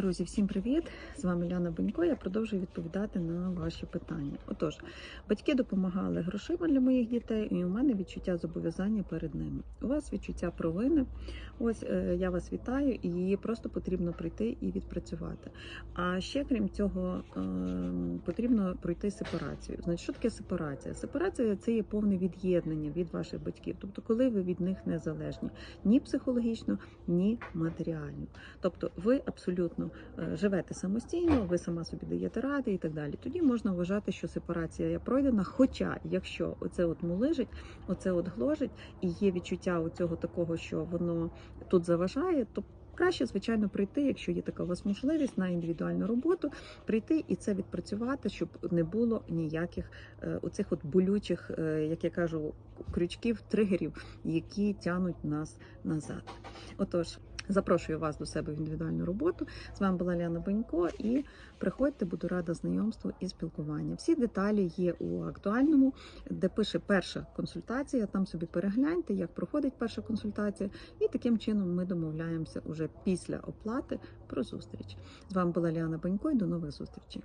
Друзі, всім привіт! З вами Ляна Бенько. Я продовжую відповідати на ваші питання. Отож, батьки допомагали грошима для моїх дітей, і у мене відчуття зобов'язання перед ними. У вас відчуття провини. Ось е, я вас вітаю, і її просто потрібно прийти і відпрацювати. А ще крім цього, е, потрібно пройти сепарацію. Значить, що таке сепарація? Сепарація це є повне від'єднання від ваших батьків, тобто, коли ви від них незалежні ні психологічно, ні матеріально. Тобто, ви абсолютно е, живете самостійно, ви сама собі даєте ради і так далі. Тоді можна вважати, що сепарація пройдена. Хоча, якщо оце от мулижить, оце от гложить, і є відчуття цього такого, що воно тут заважає, то краще, звичайно, прийти, якщо є така у вас можливість на індивідуальну роботу, прийти і це відпрацювати, щоб не було ніяких е, оцих от болючих, е, як я кажу, крючків, тригерів, які тянуть нас назад. Отож. Запрошую вас до себе в індивідуальну роботу. З вами була Ляна Бенько і приходьте, буду рада знайомству і спілкуванню. Всі деталі є у актуальному, де пише перша консультація. Там собі перегляньте, як проходить перша консультація, і таким чином ми домовляємося уже після оплати про зустріч. З вами була Ліана Бенько і до нових зустрічей.